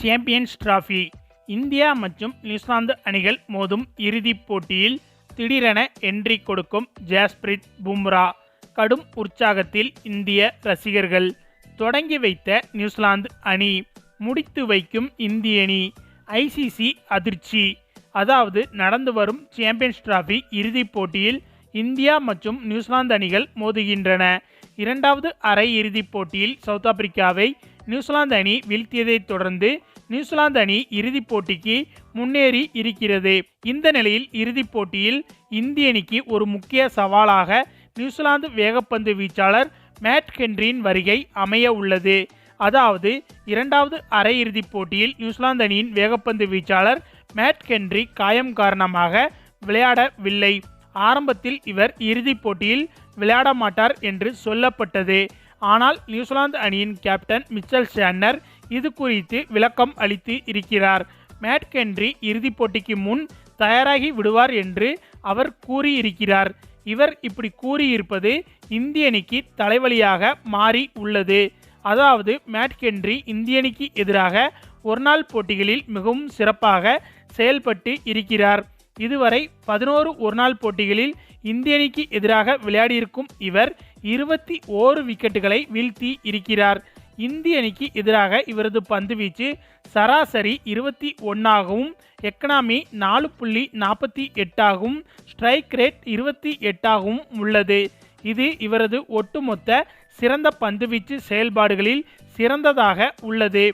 Champions trophy India மற்றும் New Zealand அணிகள் மோதும் இறுதிப் போட்டியில் திடீரென என்ட்ரி கொடுக்கும் ஜாஸ்பிரித் பும்ரா கடும் உற்சாகத்தில் இந்திய ரசிகர்கள். தொடங்கி வைத்த நியூசிலாந்து அணி. முடித்து வைக்கும் இந்திய அணி. ஐசிசி அதிர்ச்சி. அதாவது நடந்து வரும் சாம்பியன்ஸ் டிராஃபி இறுதிப் போட்டியில் இந்தியா மற்றும் நியூசிலாந்து அணிகள் மோதுகின்றன. இரண்டாவது அரை இறுதிப் போட்டியில் சவுத் ஆப்பிரிக்காவை நியூசிலாந்து அணி வீழ்த்தியதைத் தொடர்ந்து நியூசிலாந்து அணி இறுதிப் போட்டிக்கு முன்னேறி இருக்கிறது. இந்த நிலையில் இறுதிப் போட்டியில் இந்திய அணிக்கு ஒரு முக்கிய சவாலாக நியூசிலாந்து வேகப்பந்து வீச்சாளர் மேட் ஹென்ரியின் வருகை அமைய உள்ளது. அதாவது இரண்டாவது அரையிறுதிப் போட்டியில் நியூசிலாந்து அணியின் வேகப்பந்து வீச்சாளர் மேட் ஹென்றி காயம் காரணமாக விளையாடவில்லை. ஆரம்பத்தில் இவர் இறுதிப் போட்டியில் விளையாட மாட்டார் என்று சொல்லப்பட்டது. ஆனால் நியூசிலாந்து அணியின் கேப்டன் மிச்சல் ஷேன்னர் இது குறித்து விளக்கம் அளித்து இருக்கிறார். மேட் கென்றி இறுதிப் போட்டிக்கு முன் தயாராகி விடுவார் என்று அவர் கூறியிருக்கிறார். இவர் இப்படி கூறியிருப்பது இந்திய அணிக்கு தலைவலியாக மாறி உள்ளது. அதாவது மேட் கென்றி இந்திய அணிக்கு எதிராக ஒருநாள் போட்டிகளில் மிகவும் சிறப்பாக செயல்பட்டு இருக்கிறார். இதுவரை பதினோரு ஒருநாள் போட்டிகளில் இந்திய அணிக்கு எதிராக விளையாடியிருக்கும் இவர் இருபத்தி ஓரு விக்கெட்டுகளை வீழ்த்தி இருக்கிறார். இந்திய அணிக்கு எதிராக இவரது பந்துவீச்சு சராசரி இருபத்தி ஒன்றாகவும் எக்கனாமி நாலு புள்ளி நாற்பத்தி எட்டாகவும் ஸ்ட்ரைக் ரேட் இருபத்தி எட்டாகவும் உள்ளது. இது இவரது ஒட்டுமொத்த சிறந்த பந்துவீச்சு செயல்பாடுகளில் சிறந்ததாக உள்ளது.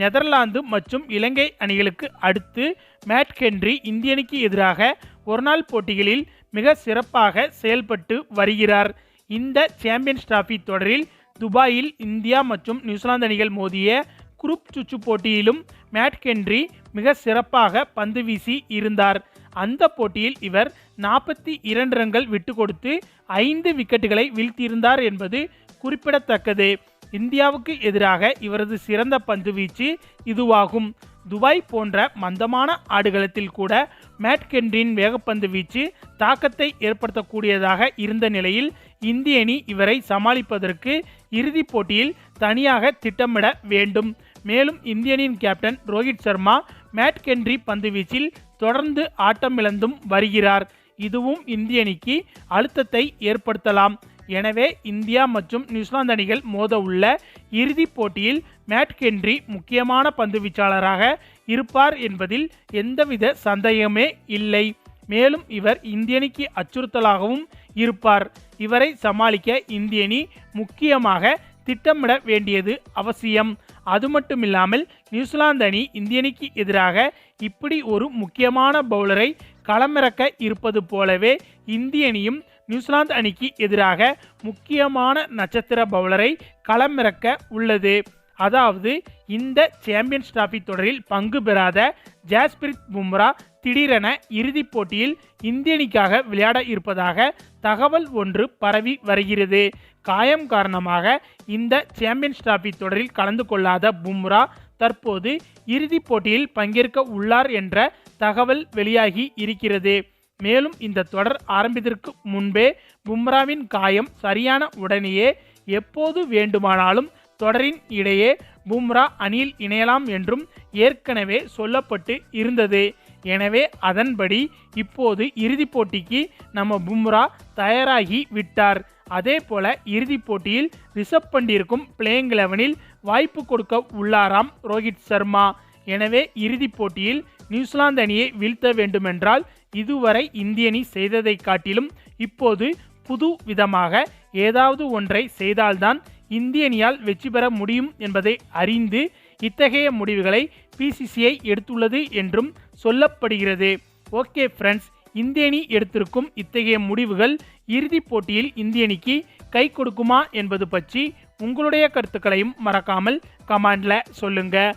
நெதர்லாந்து மற்றும் இலங்கை அணிகளுக்கு அடுத்து மேட் ஹென்றி இந்திய அணிக்கு எதிராக ஒருநாள் போட்டிகளில் மிக சிறப்பாக செயல்பட்டு வருகிறார். இந்த சாம்பியன்ஸ் டிராஃபி தொடரில் துபாயில் இந்தியா மற்றும் நியூசிலாந்து அணிகள் மோதிய குரூப் சுற்று போட்டியிலும் மேட் கென்றி மிக சிறப்பாக பந்து வீசி இருந்தார். அந்த போட்டியில் இவர் நாற்பத்தி இரண்டு ரன்கள் விட்டு கொடுத்து ஐந்து விக்கெட்டுகளை வீழ்த்தியிருந்தார் என்பது குறிப்பிடத்தக்கது. இந்தியாவுக்கு எதிராக இவரது சிறந்த பந்து வீச்சு இதுவாகும். துபாய் போன்ற மந்தமான ஆடுகளத்தில் கூட மேட்கென்றின் வேகப்பந்து வீச்சு தாக்கத்தை ஏற்படுத்தக்கூடியதாக இருந்த நிலையில் இந்திய அணி இவரை சமாளிப்பதற்கு இறுதிப் போட்டியில் தனியாக திட்டமிட வேண்டும். மேலும் இந்திய அணியின் கேப்டன் ரோஹித் சர்மா மேட்கென்றி பந்து வீச்சில் தொடர்ந்து ஆட்டமிழந்தும் வருகிறார். இதுவும் இந்திய அணிக்கு அழுத்தத்தை ஏற்படுத்தலாம். எனவே இந்தியா மற்றும் நியூசிலாந்து அணிகள் மோத உள்ள இறுதிப் போட்டியில் மேட் கென்றி முக்கியமான பந்து வீச்சாளராக இருப்பார் என்பதில் எந்தவித சந்தேகமே இல்லை. மேலும் இவர் இந்தியனிக்கு அச்சுறுத்தலாகவும் இருப்பார். இவரை சமாளிக்க இந்தியனி முக்கியமாக திட்டமிட வேண்டியது அவசியம். அது மட்டுமில்லாமல் நியூசிலாந்து அணி இந்தியனிக்கு எதிராக இப்படி ஒரு முக்கியமான பவுலரை களமிறக்க இருப்பது போலவே இந்திய அணியும் நியூசிலாந்து அணிக்கு எதிராக முக்கியமான நட்சத்திர பவுலரை களமிறக்க உள்ளது. அதாவது இந்த சாம்பியன்ஸ் டிராஃபி தொடரில் பங்கு பெறாத ஜாஸ்பிரித் பும்ரா திடீரென இறுதிப் போட்டியில் இந்திய அணிக்காக விளையாட இருப்பதாக தகவல் ஒன்று பரவி வருகிறது. காயம் காரணமாக இந்த சாம்பியன்ஸ் டிராஃபி தொடரில் கலந்து கொள்ளாத பும்ரா தற்போது இறுதிப் போட்டியில் பங்கேற்க உள்ளார் என்ற தகவல் வெளியாகி இருக்கிறது. மேலும் இந்த தொடர் ஆரம்பித்திற்கு முன்பே பும்ராவின் காயம் சரியான உடனேயே எப்போது வேண்டுமானாலும் தொடரின் இடையே பும்ரா அணியில் இணையலாம் என்றும் ஏற்கனவே சொல்லப்பட்டு இருந்தது. எனவே அதன்படி இப்போது இறுதிப் போட்டிக்கு நம்ம பும்ரா தயாராகி விட்டார். அதே போல இறுதிப் போட்டியில் ரிஷப் பண்டிற்கும் பிளேயிங் லெவனில் வாய்ப்பு கொடுக்க உள்ளாராம் ரோஹித் சர்மா. எனவே இறுதிப் போட்டியில் நியூசிலாந்து அணியை வீழ்த்த வேண்டுமென்றால் இதுவரை இந்தியனி செய்ததை காட்டிலும் இப்போது புது விதமாக ஏதாவது ஒன்றை செய்தால்தான் இந்தியனியால் வெற்றி பெற முடியும் என்பதை அறிந்து இத்தகைய முடிவுகளை பிசிசிஐ எடுத்துள்ளது என்றும் சொல்லப்படுகிறது. ஓகே ஃப்ரெண்ட்ஸ் இந்தியணி எடுத்திருக்கும் இத்தகைய முடிவுகள் இறுதிப் போட்டியில் இந்தியணிக்கு கை கொடுக்குமா என்பது பற்றி உங்களுடைய கருத்துக்களையும் மறக்காமல் கமெண்டில் சொல்லுங்கள்